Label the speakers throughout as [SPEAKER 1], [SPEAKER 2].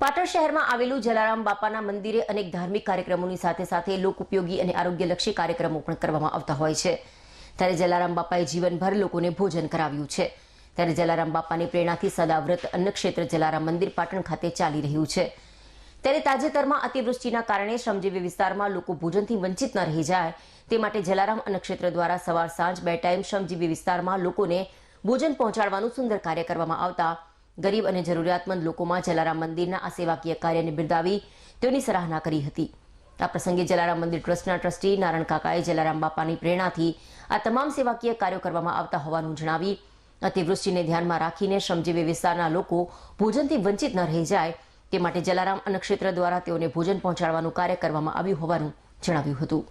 [SPEAKER 1] પાટણ શહેરમાં આવેલું જલારામ બાપાના મંદિરે અનેક ધાર્મિક કાર્યક્રમોની સાથે સાથે લોકઉપયોગી અને આરોગ્યલક્ષી કાર્યક્રમો પણ કરવામાં આવતા હોય છે. ત્યારે જલારામ બાપાએ જીવનભર લોકોને ભોજન કરાવ્યું છે. ત્યારે જલારામ બાપાની પ્રેરણાથી સદાવ્રત અન્નક્ષેત્ર જલારામ મંદિર પાટણ ખાતે ચાલી રહ્યું છે. ત્યારે તાજેતરમાં અતિવૃષ્ટિના કારણે શ્રમજીવી વિસ્તારમાં લોકો ભોજનથી વંચિત ન રહી જાય તે માટે જલારામ અન્નક્ષેત્ર દ્વારા સવાર સાંજ બે ટાઈમ શ્રમજીવી વિસ્તારમાં લોકોને ભોજન પહોંચાડવાનું સુંદર કાર્ય કરવામાં આવતા ગરીબ અને જરૂરિયાતમંદ લોકોમાં જલારામ મંદિરના આ સેવાકીય કાર્યને બિરદાવી તેઓની સરાહના કરી હતી. આ પ્રસંગે જલારામ મંદિર ટ્રસ્ટના ટ્રસ્ટી નારાયણ કાકાએ જલારામ બાપાની પ્રેરણાથી આ તમામ સેવાકીય કાર્યો કરવામાં આવતા હોવાનું જણાવી, અતિવૃષ્ટિને ધ્યાનમાં રાખીને શ્રમજીવી વિસ્તારના લોકો ભોજનથી વંચિત ન રહી જાય તે માટે જલારામ અન્નક્ષેત્ર દ્વારા તેઓને ભોજન પહોંચાડવાનું કાર્ય કરવામાં આવ્યું હોવાનું જણાવ્યું હતું.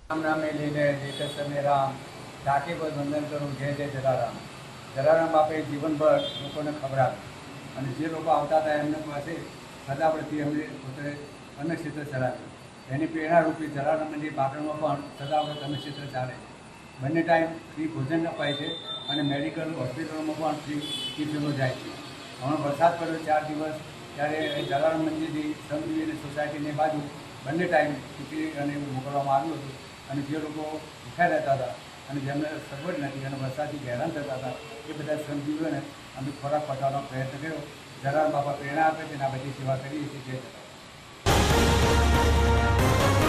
[SPEAKER 2] જલારામ. જલારામ બાપે જીવનભર લોકોને ખવડાવ્યું. અને જે લોકો આવતા હતા એમને પાસે સદાવ્રતથી એમને પોતે અન્નક્ષેત્ર ચલાવ્યું. એની પ્રેરણારૂપી જલારામ મંદિર પાટણમાં પણ સદાવ્રત અન્નક્ષેત્ર ચાલે બંને ટાઈમ ફ્રી ભોજન અપાય છે અને મેડિકલ હોસ્પિટલોમાં પણ ફ્રી ટિફિનો જાય છે. હમણાં વરસાદ પડ્યો ચાર દિવસ ત્યારે જલારામ મંદિરથી સમજી અને સોસાયટીની બાજુ બંને ટાઈમ ટિફિન અને મોકલવામાં આવ્યું હતું. અને જે લોકો ભૂખ્યા રહેતા હતા અને જેમને સગવડ નથી અને વરસાદથી હેરાન થતા હતા, એ બધા શ્રમજીવીઓને અમે ખોરાક પહોંચાડવાનો પ્રયત્ન કર્યો. જલારામ બાપા પ્રેરણા આપે છે અને આ બધી સેવા કરીએ છીએ. જય